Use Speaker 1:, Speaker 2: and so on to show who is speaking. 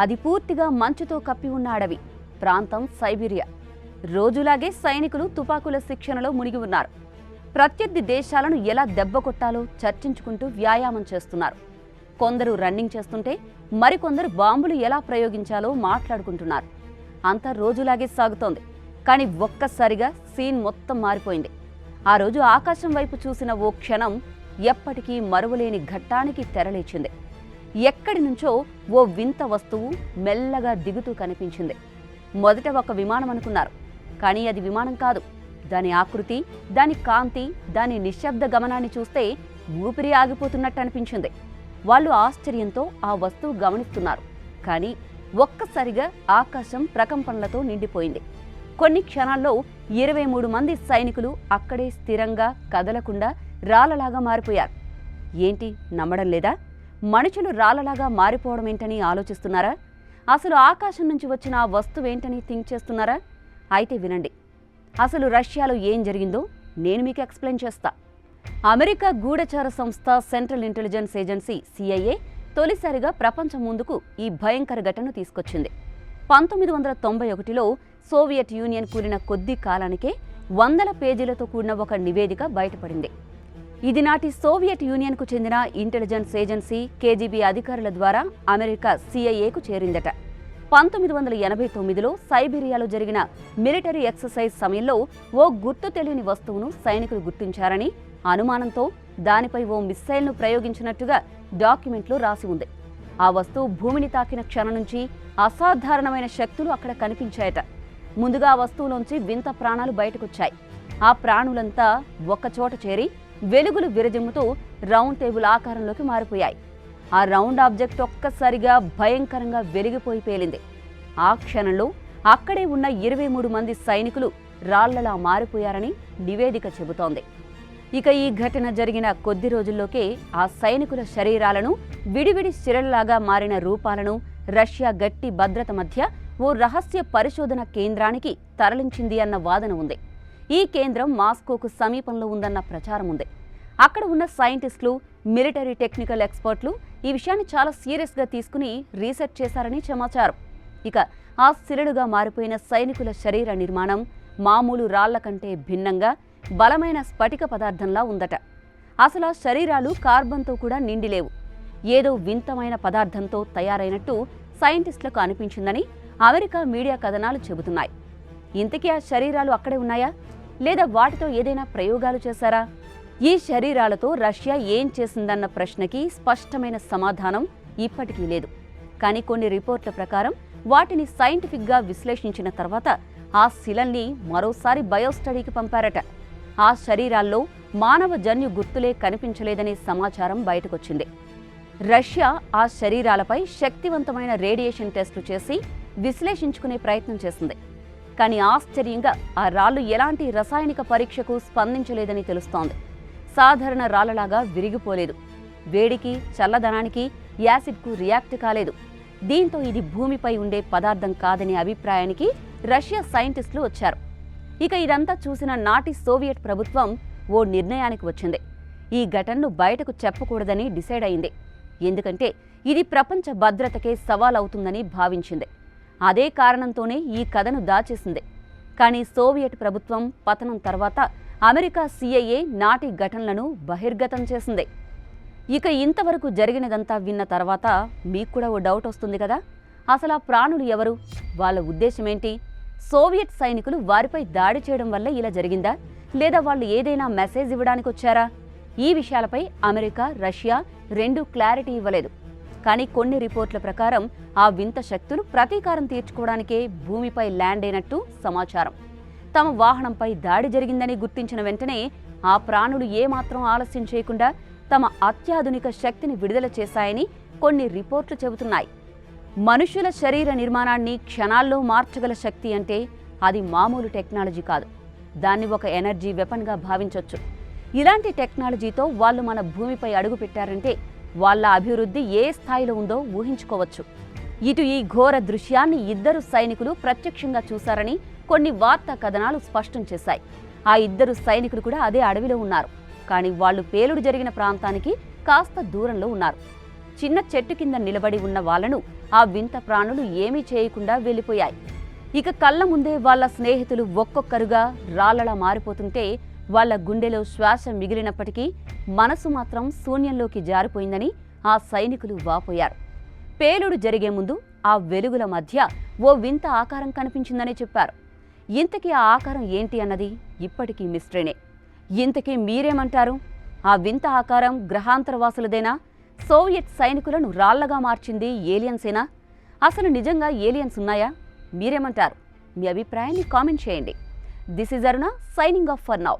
Speaker 1: అది పూర్తిగా మంచుతో కప్పి ఉన్న అడవి. ప్రాంతం సైబీరియా. రోజులాగే సైనికులు తుపాకుల శిక్షణలో మునిగి ఉన్నారు. ప్రత్యర్థి దేశాలను ఎలా దెబ్బ కొట్టాలో చర్చించుకుంటూ వ్యాయామం చేస్తున్నారు. కొందరు రన్నింగ్ చేస్తుంటే మరికొందరు బాంబులు ఎలా ప్రయోగించాలో మాట్లాడుకుంటున్నారు. అంతా రోజులాగే సాగుతోంది. కానీ ఒక్కసారిగా సీన్ మొత్తం మారిపోయింది. ఆ రోజు ఆకాశం వైపు చూసిన ఓ క్షణం ఎప్పటికీ మరువలేని ఘట్టానికి తెరలేచింది. ఎక్కడి నుంచో ఓ వింత వస్తువు మెల్లగా దిగుతూ కనిపించింది. మొదట ఒక విమానం అనుకున్నారు కానీ అది విమానం కాదు. దాని ఆకృతి దాని కాంతి దాని నిశ్శబ్ద గమనాన్ని చూస్తే ఊపిరి ఆగిపోతున్నట్టు అనిపించింది. వాళ్ళు ఆశ్చర్యంతో ఆ వస్తువు గమనిస్తున్నారు కానీ ఒక్కసారిగా ఆకాశం ప్రకంపనలతో నిండిపోయింది. కొన్ని క్షణాల్లో ఇరవై మూడు మంది సైనికులు అక్కడే స్థిరంగా కదలకుండా రాళ్ళలాగా మారిపోయారు. ఏంటి నమ్మడం లేదా? మనుషులు రాళ్ళలాగా మారిపోవడం ఏంటని ఆలోచిస్తున్నారా? అసలు ఆకాశం నుంచి వచ్చిన ఆ వస్తువేంటని థింక్ చేస్తున్నారా? అయితే వినండి. అసలు రష్యాలో ఏం జరిగిందో నేను మీకు ఎక్స్ప్లెయిన్ చేస్తా. అమెరికా గూఢచార సంస్థ సెంట్రల్ ఇంటెలిజెన్స్ ఏజెన్సీ సిఐఏ తొలిసారిగా ప్రపంచం ముందుకు ఈ భయంకర ఘటనను తీసుకొచ్చింది. పంతొమ్మిది వందల తొంభై ఒకటిలో సోవియట్ యూనియన్ కూలిన కొద్ది కాలానికే వందల పేజీలతో కూడిన ఒక నివేదిక బయటపడింది. ఇది నాటి సోవియట్ యూనియన్కు చెందిన ఇంటెలిజెన్స్ ఏజెన్సీ కేజీబీ అధికారుల ద్వారా అమెరికా సిఐఏకు చేరిందట. పంతొమ్మిది వందల ఎనభై తొమ్మిదిలో సైబీరియాలో జరిగిన మిలిటరీ ఎక్సర్సైజ్ సమయంలో ఓ గుర్తు తెలియని వస్తువును సైనికులు గుర్తించారని అనుమానంతో దానిపై ఓ మిస్సైల్ను ప్రయోగించినట్టుగా డాక్యుమెంట్లో రాసి ఉంది. ఆ వస్తువు భూమిని తాకిన క్షణం నుంచి అసాధారణమైన శక్తులు అక్కడ కనిపించాయట. ముందుగా ఆ వస్తువులోంచి వింత ప్రాణాలు బయటకొచ్చాయి. ఆ ప్రాణులంతా ఒక్కచోట చేరి వెలుగులు విరజిమ్ముతూ రౌండ్ టేబుల్ ఆకారంలోకి మారిపోయాయి. ఆ రౌండ్ ఆబ్జెక్ట్ ఒక్కసారిగా భయంకరంగా వెలిగిపోయి పేలింది. ఆ క్షణంలో అక్కడే ఉన్న ఇరవై మూడు మంది సైనికులు రాళ్ళలా మారిపోయారని నివేదిక చెబుతోంది. ఇక ఈ ఘటన జరిగిన కొద్ది రోజుల్లోకే ఆ సైనికుల శరీరాలను విడివిడి శిరల్లాగా మారిన రూపాలను రష్యా గట్టి భద్రత మధ్య ఓ రహస్య పరిశోధన కేంద్రానికి తరలించింది అన్న వాదన ఉంది. ఈ కేంద్రం మాస్కోకు సమీపంలో ఉందన్న ప్రచారం ఉంది. అక్కడ ఉన్న సైంటిస్టులు మిలిటరీ టెక్నికల్ ఎక్స్పర్ట్లు ఈ విషయాన్ని చాలా సీరియస్గా తీసుకుని రీసెర్చ్ చేశారని సమాచారం. ఇక ఆ శిలలుగా మారిపోయిన సైనికుల శరీర నిర్మాణం మామూలు రాళ్ళ కంటే భిన్నంగా బలమైన స్ఫటిక పదార్థంలా ఉందట. అసలు ఆ శరీరాలు కార్బన్తో కూడా నిండిలేవు. ఏదో వింతమైన పదార్థంతో తయారైనట్టు సైంటిస్టులకు అనిపించిందని అమెరికా మీడియా కథనాలు చెబుతున్నాయి. ఇంతకీ ఆ శరీరాలు అక్కడే ఉన్నాయా? లేదా వాటితో ఏదైనా ప్రయోగాలు చేశారా? ఈ శరీరాలతో రష్యా ఏం చేసిందన్న ప్రశ్నకి స్పష్టమైన సమాధానం ఇప్పటికీ లేదు. కానీ కొన్ని రిపోర్ట్ల ప్రకారం వాటిని సైంటిఫిక్గా విశ్లేషించిన తర్వాత ఆ శిలల్ని మరోసారి బయోస్టడీకి పంపారట. ఆ శరీరాల్లో మానవ జన్యు గుర్తులే కనిపించలేదనే సమాచారం బయటకొచ్చింది. రష్యా ఆ శరీరాలపై శక్తివంతమైన రేడియేషన్ టెస్టు చేసి విశ్లేషించుకునే ప్రయత్నం చేసింది. కానీ ఆశ్చర్యంగా ఆ రాళ్ళు ఎలాంటి రసాయనిక పరీక్షకు స్పందించలేదని తెలుస్తోంది. సాధారణ రాళ్ళలాగా విరిగిపోలేదు. వేడికి చల్లదనానికి యాసిడ్కు రియాక్ట్ కాలేదు. దీంతో ఇది భూమిపై ఉండే పదార్థం కాదనే అభిప్రాయానికి రష్యా సైంటిస్టులు వచ్చారు. ఇక ఇదంతా చూసిన నాటి సోవియట్ ప్రభుత్వం ఓ నిర్ణయానికి వచ్చింది. ఈ ఘటనను బయటకు చెప్పకూడదని డిసైడ్ అయింది. ఎందుకంటే ఇది ప్రపంచ భద్రతకే సవాల్ అవుతుందని భావించింది. అదే కారణంతోనే ఈ కథను దాచేసింది. కానీ సోవియట్ ప్రభుత్వం పతనం తర్వాత అమెరికా సిఐఏ నాటి ఘటనలను బహిర్గతం చేసింది. ఇక ఇంతవరకు జరిగినదంతా విన్న తర్వాత మీకు కూడా ఓ డౌట్ వస్తుంది కదా? అసలు ఆ ప్రాణులు ఎవరు? వాళ్ళ ఉద్దేశం ఏంటి సోవియట్ సైనికులు వారిపై దాడి చేయడం వల్ల ఇలా జరిగిందా? లేదా వాళ్ళు ఏదైనా మెసేజ్ ఇవ్వడానికి వచ్చారా ఈ విషయాలపై అమెరికా రష్యా రెండూ క్లారిటీ ఇవ్వలేదు. కానీ కొన్ని రిపోర్ట్ల ప్రకారం ఆ వింత శక్తులు ప్రతీకారం తీర్చుకోవడానికే భూమిపై ల్యాండ్ అయినట్టు సమాచారం. తమ వాహనంపై దాడి జరిగిందని గుర్తించిన వెంటనే ఆ ప్రాణులు ఏమాత్రం ఆలస్యం చేయకుండా తమ అత్యాధునిక శక్తిని విడుదల చేశాయని కొన్ని రిపోర్ట్లు చెబుతున్నాయి. మనుషుల శరీర నిర్మాణాన్ని క్షణాల్లో మార్చగల శక్తి అంటే అది మామూలు టెక్నాలజీ కాదు. దాన్ని ఒక ఎనర్జీ వెపన్గా భావించవచ్చు ఇలాంటి టెక్నాలజీతో వాళ్ళు మన భూమిపై అడుగు పెట్టారంటే వాళ్ళ అభివృద్ధి ఏ స్థాయిలో ఉందో ఊహించుకోవచ్చు. ఇటు ఈ ఘోర దృశ్యాన్ని ఇద్దరు సైనికులు ప్రత్యక్షంగా చూశారని కొన్ని వార్తా కథనాలు స్పష్టం చేశాయి. ఆ ఇద్దరు సైనికులు కూడా అదే అడవిలో ఉన్నారు. కానీ వాళ్ళు పేలుడు జరిగిన ప్రాంతానికి కాస్త దూరంలో ఉన్నారు. చిన్న చెట్టు కింద నిలబడి ఉన్న వాళ్ళను ఆ వింత ప్రాణులు ఏమీ చేయకుండా వెళ్ళిపోయాయి. ఇక కళ్ళ ముందే వాళ్ళ స్నేహితులు ఒక్కొక్కరుగా రాళ్ళలా మారిపోతుంటే వాళ్ళ గుండెలో శ్వాస మిగిలినప్పటికీ మనసు మాత్రం శూన్యంలోకి జారిపోయిందని ఆ సైనికులు వాపోయారు. పేలుడు జరిగే ముందు ఆ వెలుగుల మధ్య ఓ వింత ఆకారం కనిపించిందని చెప్పారు. ఇంతకీ ఆ ఆకారం ఏంటి అన్నది ఇప్పటికీ మిస్టరీనే. ఇంతకీ మీరేమంటారు? ఆ వింత ఆకారం గ్రహాంతరవాసులదేనా? సోవియట్ సైనికులను రాళ్ళగా మార్చింది ఏలియన్సేనా అసలు నిజంగా ఏలియన్స్ ఉన్నాయా? మీరేమంటారు? మీ అభిప్రాయాన్ని కామెంట్ చేయండి. This is Aruna signing off for now.